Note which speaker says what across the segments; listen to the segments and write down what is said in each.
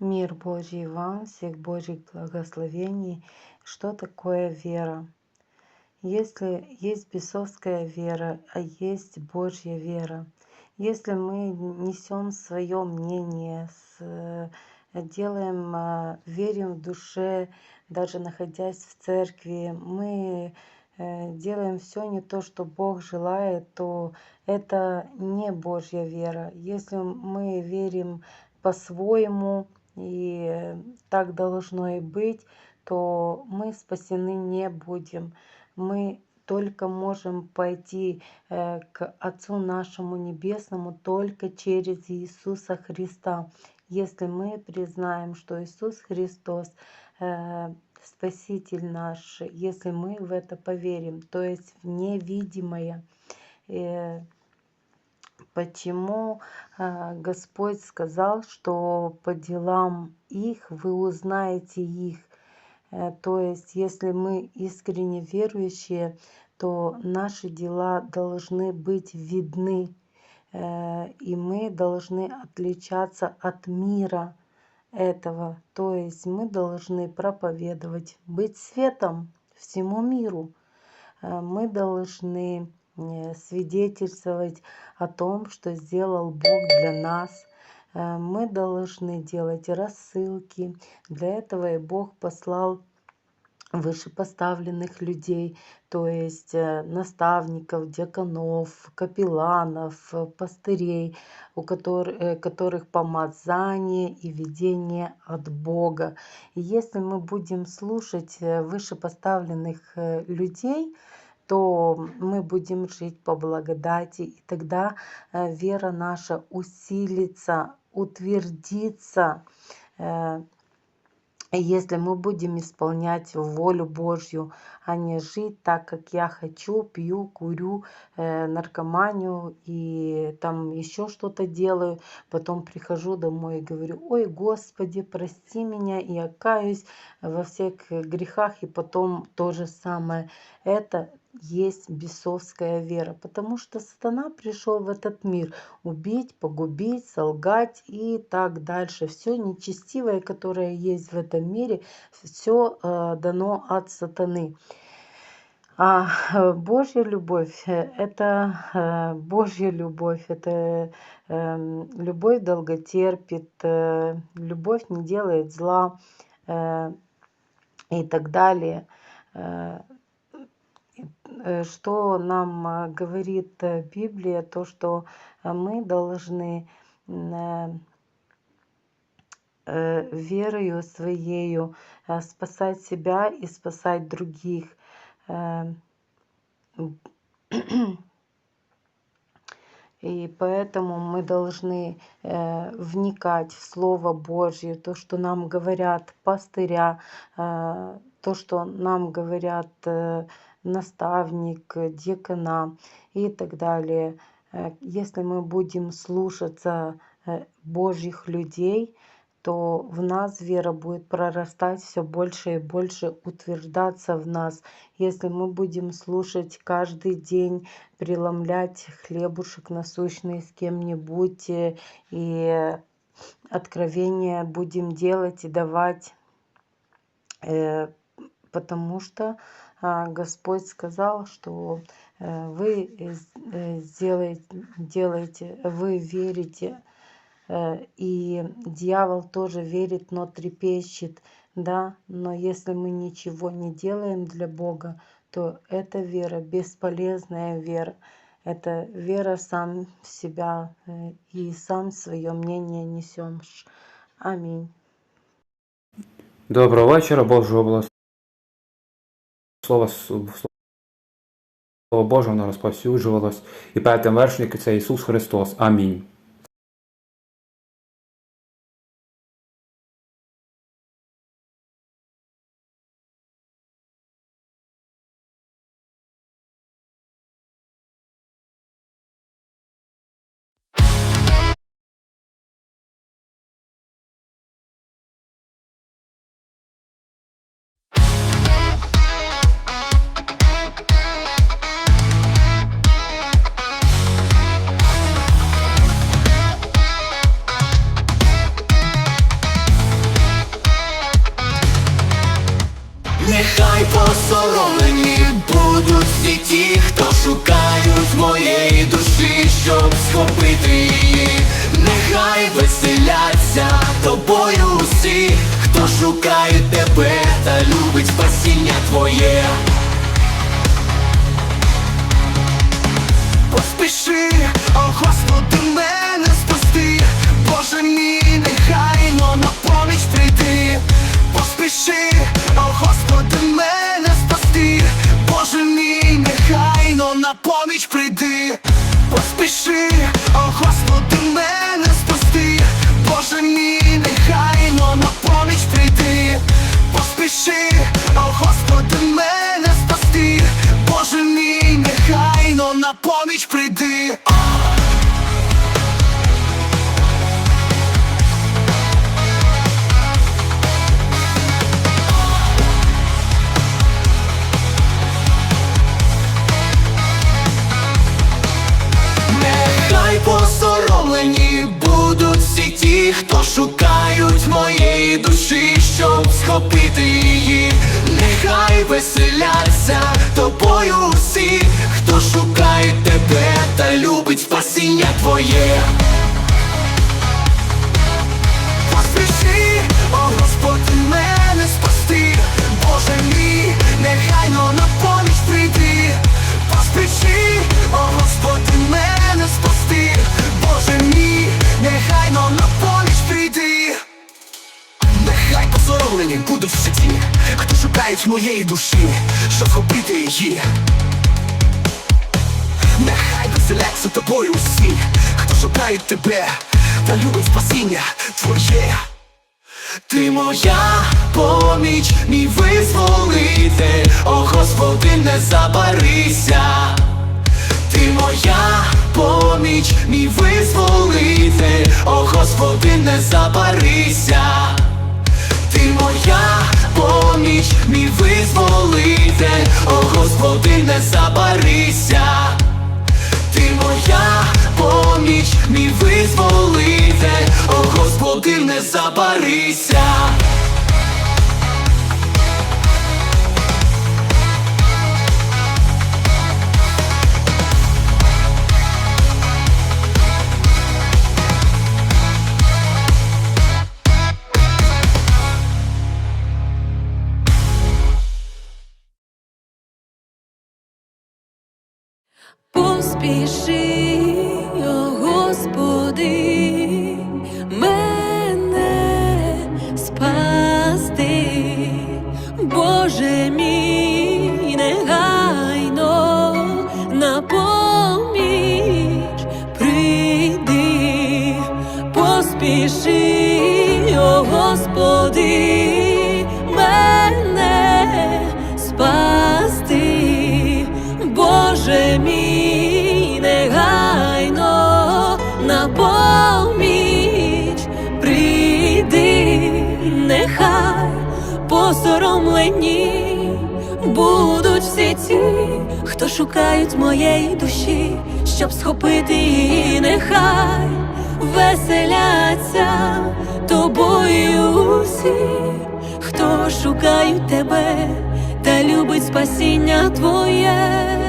Speaker 1: Мир Божий вам, всех Божьих благословений. Что такое вера? Если есть бесовская вера, а есть Божья вера, если мы несем свое мнение, делаем, а, верим в душе, даже находясь в церкви, мы э, делаем все не то, что Бог желает, то это не Божья вера. Если мы верим по-своему, и так должно и быть, то мы спасены не будем. Мы только можем пойти э, к Отцу нашему Небесному только через Иисуса Христа. Если мы признаем, что Иисус Христос э, Спаситель наш, если мы в это поверим, то есть в невидимое, э, почему а, Господь сказал, что по делам их вы узнаете их. Э, то есть, если мы искренне верующие, то наши дела должны быть видны, э, и мы должны отличаться от мира этого. То есть мы должны проповедовать, быть светом всему миру. Э, мы должны свидетельствовать о том, что сделал Бог для нас. Э, мы должны делать рассылки. Для этого и Бог послал вышепоставленных людей, то есть э, наставников, диаконов, капелланов, пастырей, у которых, э, которых помазание и видение от Бога. И если мы будем слушать вышепоставленных людей, то мы будем жить по благодати, и тогда э, вера наша усилится, утвердится, э, если мы будем исполнять волю Божью, а не жить так, как я хочу, пью, курю, э, наркоманию и там еще что-то делаю, потом прихожу домой и говорю, ой, Господи, прости меня, и я каюсь во всех грехах, и потом то же самое. Это есть бесовская вера, потому что сатана пришел в этот мир убить, погубить, солгать и так дальше. Все нечестивое, которое есть в этом мире, все э, дано от сатаны. А э, Божья любовь э, – это э, Божья любовь, это любовь долготерпит, любовь не делает зла и так далее. Э, Э, что нам э, говорит э, Библия, то, что мы должны верою своею спасать себя и спасать других. И поэтому мы должны вникать в Слово Божье, то, что нам говорят пастыря, то, что нам говорят наставник, декана и так далее. Э, если мы будем слушаться э, Божьих людей, то в нас вера будет прорастать все больше и больше, утверждаться в нас. Если мы будем слушать каждый день, преломлять хлебушек насущный с кем-нибудь э, и откровения будем делать и давать, потому что Господь сказал, что э, вы э, сделаете, делаете, вы верите, э, и дьявол тоже верит, но трепещет, да, но если мы ничего не делаем для Бога, то это вера, бесполезная вера. Это вера сам в себя и сам свое мнение несешь. Аминь.
Speaker 2: Доброго вечора, Божого. Слово Слово Боже, воно розповсюджувалось. І п'ятим вершник це Ісус Христос. Амінь.
Speaker 3: Поспіши, о Господи, мене спасти, Боже мій, нехайно на поміч прийти. Поспіши, о Господи, мене спасти, Боже мій, нехайно на поміч прийди. Поспіши, о Господи, мене спасти, Боже мій, нехайно на поміч прийди. Поспіши, о Господи, мене на поміч прийди. Посоромлені будуть всі ті, хто шукають моєї душі, щоб схопити її. Нехай веселяться тобою всі, хто шукає тебе та любить спасіння твоє. Поспіши, о Господи, мене спасти, Боже мій, нехайно на поміч прийди. Поспіши, о Господи, мене спасти, Боже мій, нехайно на поміч прийди. Нехай позоромлені будуть всі ті, хто шукають моєї душі, щоб схопити її. Нехай веселяться тобою усі, хто шукає тебе та любить спасіння твоє. Ти моя поміч, мій визволитель, о Господи, не забарися. Ти моя поміч, мій визволитель, о Господи, не забарися. Ти моя поміч, мій визволитель, о Господи, не забарися. Ти моя поміч, мій визволитель, о Господи, не забарися.
Speaker 4: Поспіши, посоромлені будуть всі ті, хто шукають моєї душі, щоб схопити її, нехай веселяться тобою усі, хто шукають тебе та любить спасіння твоє.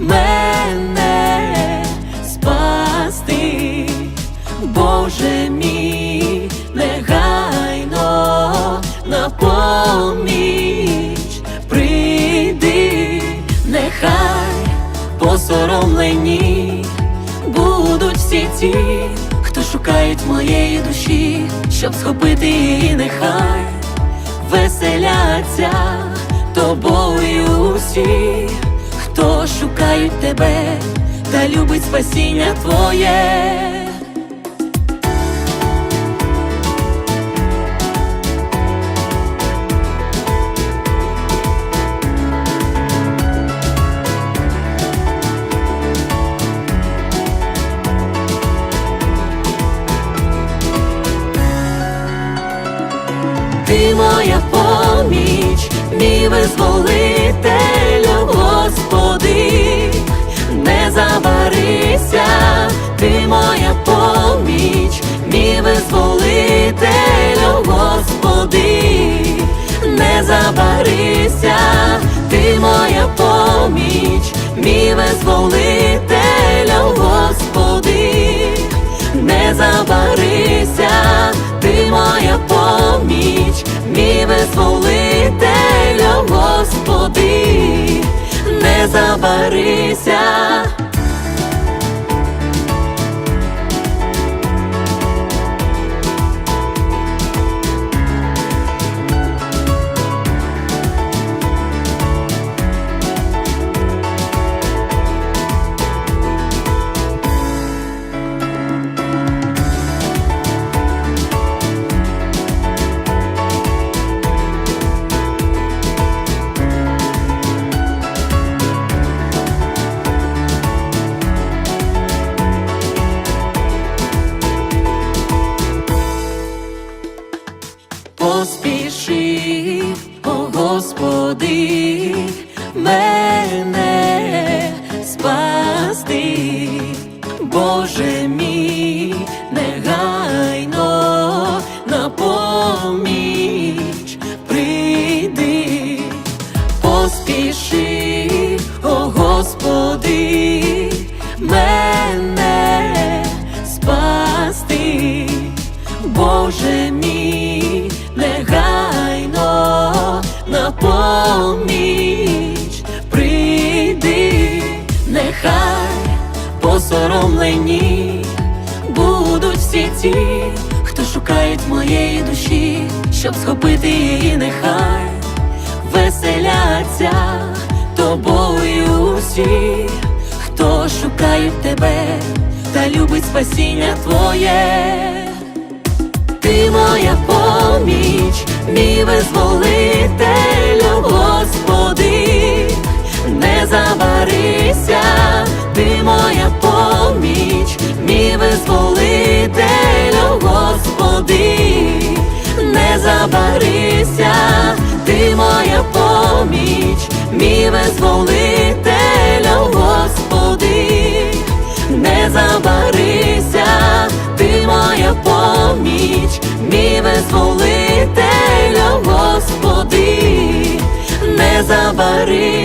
Speaker 4: Мене спасти, Боже мій, негайно на поміч прийди, нехай посоромлені будуть всі ті, хто шукають моєї душі, щоб схопити її, нехай веселяться тобою усі, хто шукають тебе та любить спасіння твоє. Ти моя поміч, мій визволителю, забарися, ти моя поміч, мій визволителю, Господи, не забарися, ти моя поміч, мій визволителю, Господи, не забарися. Поміч прийди, нехай посоромлені будуть всі ті, хто шукають моєї душі, щоб схопити її, нехай веселяться тобою усі, хто шукає тебе та любить спасіння твоє. Ти моя поміч, мій визволителю, Господи, не забарися, ти моя поміч, мій визволителю, Господи, не забарися, ти моя поміч, мій визволителю,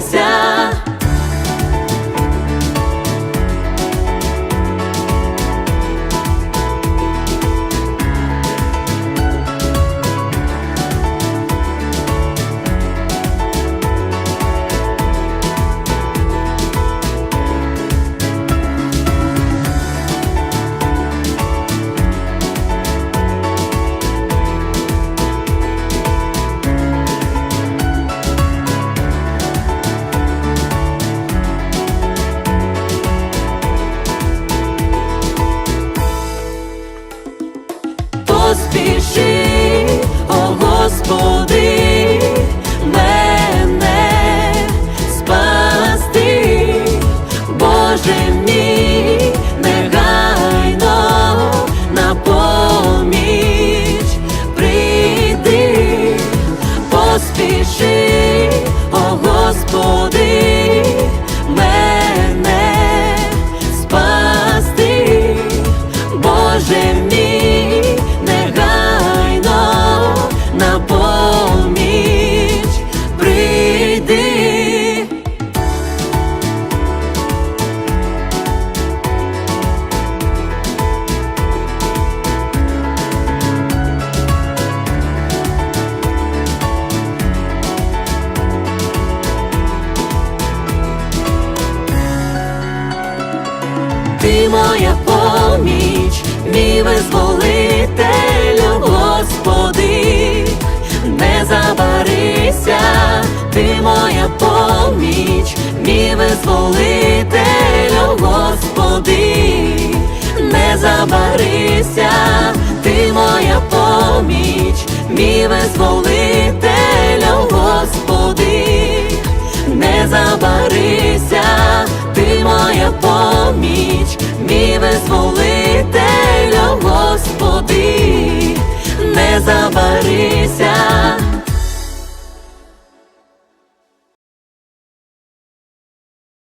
Speaker 4: забарися. сподівайся, ти моя поміч, мій визволителю, Господи, не забарися, ти моя поміч, мій визволителю, Господи, не забарися, ти моя поміч, мій визволителю, Господи, не забарися.